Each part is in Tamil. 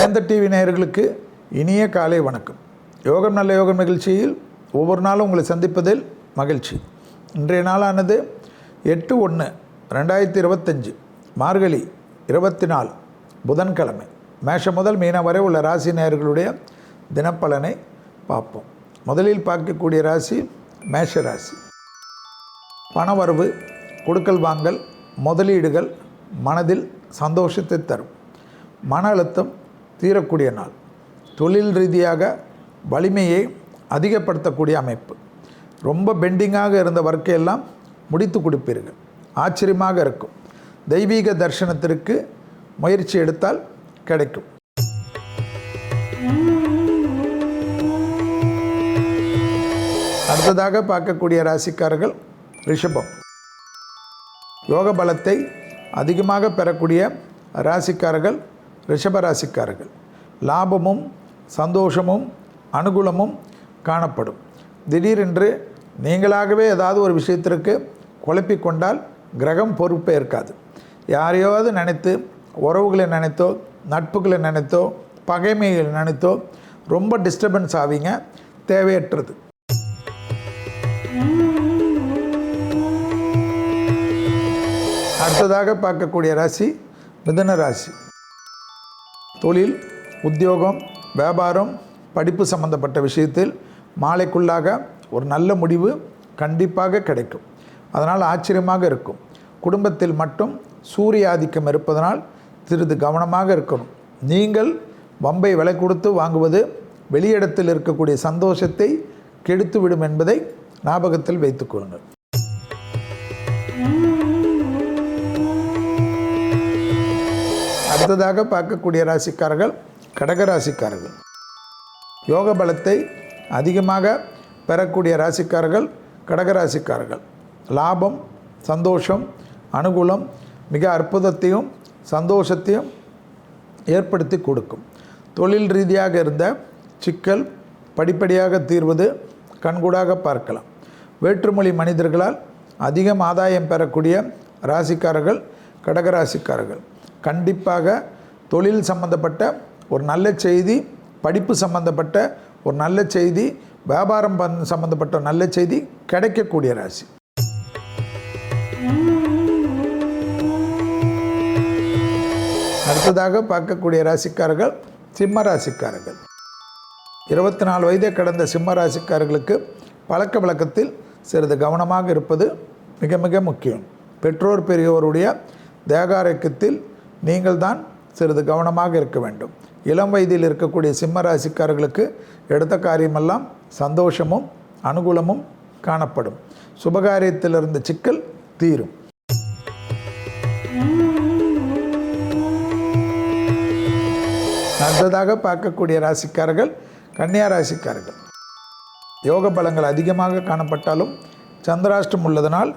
வேந்த டிவி நேயர்களுக்கு இனிய காலை வணக்கம். யோகம் நல்ல யோகம் நிகழ்ச்சியில் ஒவ்வொரு நாளும் உங்களை சந்திப்பதில் மகிழ்ச்சி. இன்றைய நாளானது எட்டு ஒன்று ரெண்டாயிரத்தி இருபத்தஞ்சு மார்கழி இருபத்தி நாலு புதன்கிழமை. மேஷம் முதல் மீனம் வரை உள்ள ராசி நேயர்களுடைய தினப்பலனை பார்ப்போம். முதலில் பார்க்கக்கூடிய ராசி மேஷ ராசி. பணவரவு கொடுக்கல் வாங்கல் முதலீடுகள் மனதில் சந்தோஷத்தை தரும். மன அழுத்தம் தீரக்கூடிய நாள். தொழில் ரீதியாக வலிமையை அதிகப்படுத்தக்கூடிய அமைப்பு. ரொம்ப பெண்டிங்காக இருந்த ஒர்க்கையெல்லாம் முடித்து கொடுப்பீர்கள். ஆச்சரியமாக இருக்கும். தெய்வீக தரிசனத்திற்கு முயற்சி எடுத்தால் கிடைக்கும். அடுத்ததாக பார்க்கக்கூடிய ராசிக்காரர்கள் ரிஷபம். யோக பலத்தை அதிகமாக பெறக்கூடிய ராசிக்காரர்கள் ரிஷப ராசிக்காரர்கள் லாபமும் சந்தோஷமும் அனுகூலமும் காணப்படும். திடீரென்று நீங்களாகவே ஏதாவது ஒரு விஷயத்திற்கு குழப்பிக்கொண்டால் கிரகம் பொறுப்பே இருக்காது. யாரையாவது நினைத்து உறவுகளை நினைத்தோ நட்புகளை நினைத்தோ பகைமைகளை நினைத்தோ ரொம்ப டிஸ்டர்பன்ஸ் ஆவீங்க. தேவையற்றது. அடுத்ததாக பார்க்கக்கூடிய ராசி மிதன ராசி. தொழில் உத்தியோகம் வியாபாரம் படிப்பு சம்பந்தப்பட்ட விஷயத்தில் மாலைக்குள்ளாக ஒரு நல்ல முடிவு கண்டிப்பாக கிடைக்கும். அதனால் ஆச்சரியமாக இருக்கும். குடும்பத்தில் மட்டும் சூரிய ஆதிக்கம் இருப்பதனால் சிறிது கவனமாக இருக்கணும். நீங்கள் வம்பை விலை கொடுத்து வாங்குவது வெளியிடத்தில் இருக்கக்கூடிய சந்தோஷத்தை கெடுத்துவிடும் என்பதை ஞாபகத்தில் வைத்துக்கொள்ளுங்கள் அடுத்ததாக பார்க்கக்கூடிய ராசிக்காரர்கள் கடக ராசிக்காரர்கள். யோக பலத்தை அதிகமாக பெறக்கூடிய ராசிக்காரர்கள் கடக ராசிக்காரர்கள். லாபம் சந்தோஷம் அனுகூலம் மிக அற்புதத்தையும் சந்தோஷத்தையும் ஏற்படுத்தி கொடுக்கும். தொழில் ரீதியாக இருந்த சிக்கல் படிப்படியாக தீர்வது கண்கூடாக பார்க்கலாம். வேற்றுமொழி மனிதர்களால் அதிகம் ஆதாயம் பெறக்கூடிய ராசிக்காரர்கள் கடகராசிக்காரர்கள் கண்டிப்பாக தொழில் சம்பந்தப்பட்ட ஒரு நல்ல செய்தி படிப்பு சம்பந்தப்பட்ட ஒரு நல்ல செய்தி வியாபாரம் பண் சம்பந்தப்பட்ட நல்ல செய்தி கிடைக்கக்கூடிய ராசி. அடுத்ததாக பார்க்கக்கூடிய ராசிக்காரர்கள் சிம்ம ராசிக்காரர்கள். இருபத்தி நாலு வயதை கடந்த சிம்ம ராசிக்காரர்களுக்கு பழக்க வழக்கத்தில் சிறிது கவனமாக இருப்பது மிக மிக முக்கியம். பெற்றோர் பெரியோருடைய தேகாரக்கத்தில் நீங்கள் தான் சிறிது கவனமாக இருக்க வேண்டும். இளம் வயதில் இருக்கக்கூடிய சிம்ம ராசிக்காரர்களுக்கு எடுத்த காரியமெல்லாம் சந்தோஷமும் அனுகூலமும் காணப்படும். சுபகாரியத்தில் இருந்த சிக்கல் தீரும். அடுத்ததாக பார்க்கக்கூடிய ராசிக்காரர்கள் கன்னியா ராசிக்காரர்கள். யோக பலங்கள் அதிகமாக காணப்பட்டாலும் சந்திராஷ்டம் உள்ளதனால்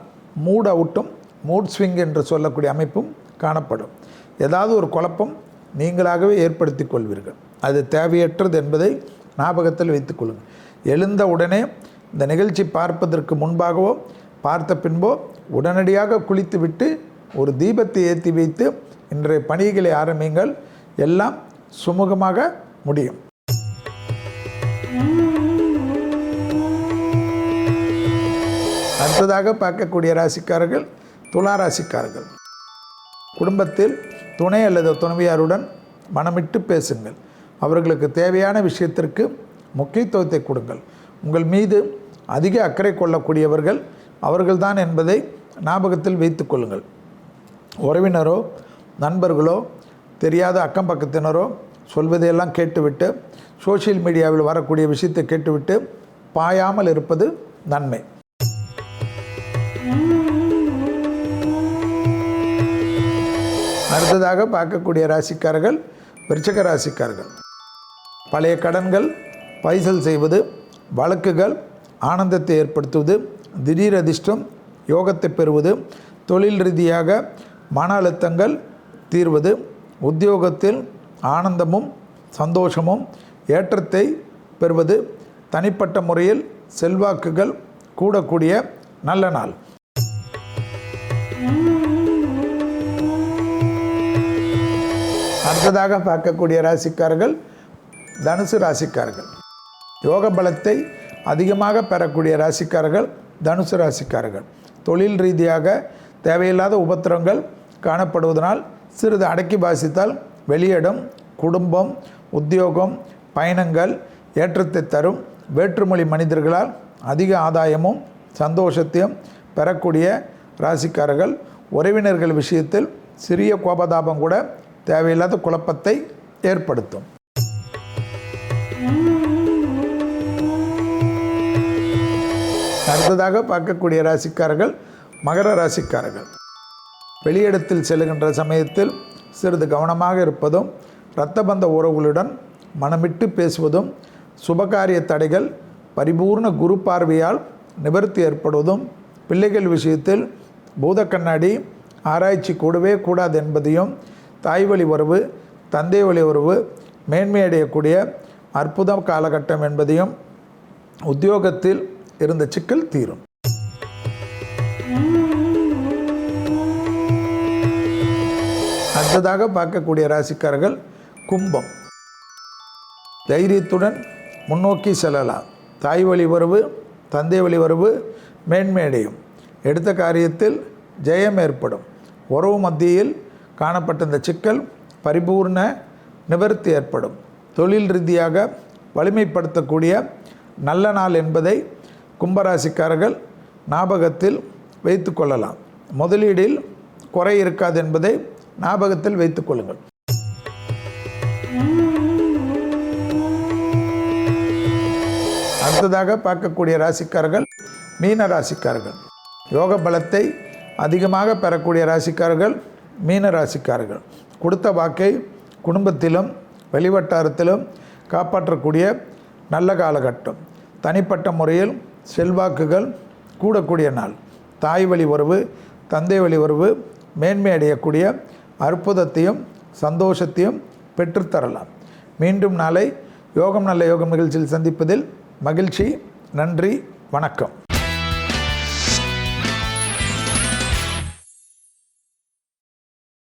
மூட் அவுட்டும் மூட் ஸ்விங் என்று சொல்லக்கூடிய அமைப்பும் காணப்படும். ஏதாவது ஒரு குழப்பம் நீங்களாகவே ஏற்படுத்தி கொள்வீர்கள். அது தேவையற்றது என்பதை ஞாபகத்தில் வைத்துக்கொள்ளுங்கள் எழுந்த உடனே இந்த நிகழ்ச்சி பார்ப்பதற்கு முன்பாகவோ பார்த்த பின்போ உடனடியாக குளித்துவிட்டு ஒரு தீபத்தை ஏற்றி வைத்து இன்றைய பணிகளை ஆரம்பிங்கள் எல்லாம் சுமூகமாக முடியும். அடுத்ததாக பார்க்கக்கூடிய ராசிக்காரர்கள் துலா ராசிக்காரர்கள். குடும்பத்தில் துணை அல்லது துணைவியாருடன் மனமிட்டு பேசுங்கள். அவர்களுக்கு தேவையான விஷயத்திற்கு முக்கியத்துவத்தை கொடுங்கள். உங்கள் மீது அதிக அக்கறை கொள்ளக்கூடியவர்கள் அவர்கள்தான் என்பதை ஞாபகத்தில் வைத்து கொள்ளுங்கள். உறவினரோ நண்பர்களோ தெரியாத அக்கம் பக்கத்தினரோ சொல்வதையெல்லாம் கேட்டுவிட்டு சோஷியல் மீடியாவில் வரக்கூடிய விஷயத்தை கேட்டுவிட்டு பாயாமல் இருப்பது நன்மை. அடுத்ததாக பார்க்கக்கூடிய ராசிக்காரர்கள் விருச்சக ராசிக்காரர்கள். பழைய கடன்கள் பைசல் செய்வது வழக்குகள் ஆனந்தத்தை ஏற்படுத்துவது திடீர் அதிர்ஷ்டம் யோகத்தை பெறுவது தொழில் ரீதியாக மன அழுத்தங்கள் தீர்வது உத்தியோகத்தில் ஆனந்தமும் சந்தோஷமும் ஏற்றத்தை பெறுவது தனிப்பட்ட முறையில் செல்வாக்குகள் கூடக்கூடிய நல்ல நாள். அடுத்ததாக பார்க்கக்கூடிய ராசிக்காரர்கள் தனுசு ராசிக்காரர்கள். யோக பலத்தை அதிகமாக பெறக்கூடிய ராசிக்காரர்கள் தனுசு ராசிக்காரர்கள். தொழில் ரீதியாக தேவையில்லாத உபத்திரங்கள் காணப்படுவதனால் சிறிது அடக்கி பாசித்தால் வெளியிடம் குடும்பம் உத்தியோகம் பயணங்கள் ஏற்றத்தை தரும். வேற்றுமொழி மனிதர்களால் அதிக ஆதாயமும் சந்தோஷத்தையும் பெறக்கூடிய ராசிக்காரர்கள். உறவினர்கள் விஷயத்தில் சிறிய கோபதாபம் கூட தேவையில்லாத குழப்பத்தை ஏற்படுத்தும். அடுத்ததாக பார்க்கக்கூடிய ராசிக்காரர்கள் மகர ராசிக்காரர்கள். வெளியிடத்தில் செல்லுகின்ற சமயத்தில் சிறிது கவனமாக இருப்பதும் இரத்தபந்த உறவுகளுடன் மனமிட்டு பேசுவதும் சுபகாரிய தடைகள் பரிபூர்ண குரு பார்வையால் நிவர்த்தி ஏற்படுவதும் பிள்ளைகள் விஷயத்தில் பூத கண்ணாடி ஆராய்ச்சி கூடவே கூடாது என்பதையும் தாய் வழி உறவு தந்தை வழி உறவு மேன்மையடையக்கூடிய அற்புத காலகட்டம் என்பதையும் உத்தியோகத்தில் இருந்த சிக்கல் தீரும். அடுத்ததாக பார்க்கக்கூடிய ராசிக்காரர்கள் கும்பம். தைரியத்துடன் முன்னோக்கி செல்லலாம். தாய் வழி உறவு தந்தை வழி உறவு மேன்மையடையும். எடுத்த காரியத்தில் ஜெயம் ஏற்படும். உறவு மத்தியில் காணப்பட்ட இந்த சிக்கல் பரிபூர்ண நிவர்த்தி ஏற்படும். தொழில் ரீதியாக வலிமைப்படுத்தக்கூடிய நல்ல நாள் என்பதை கும்பராசிக்காரர்கள் ஞாபகத்தில் வைத்து கொள்ளலாம். முதலீடில் குறை இருக்காது என்பதை ஞாபகத்தில் வைத்துக் கொள்ளுங்கள். அடுத்ததாக பார்க்கக்கூடிய ராசிக்காரர்கள் மீன ராசிக்காரர்கள். யோக பலத்தை அதிகமாக பெறக்கூடிய ராசிக்காரர்கள் மீனராசிக்காரர்கள். கொடுத்த வாக்கை குடும்பத்திலும் வெளிவட்டாரத்திலும் காப்பாற்றக்கூடிய நல்ல காலகட்டம். தனிப்பட்ட முறையில் செல்வாக்குகள் கூடக்கூடிய நாள். தாய் வழி உறவு தந்தை வழி உறவு மேன்மை அடையக்கூடிய அற்புதத்தையும் சந்தோஷத்தையும் பெற்றுத்தரலாம் மீண்டும் நாளை யோகம் நல்ல யோகம் நிகழ்ச்சியில் சந்திப்பதில் மகிழ்ச்சி நன்றி வணக்கம்.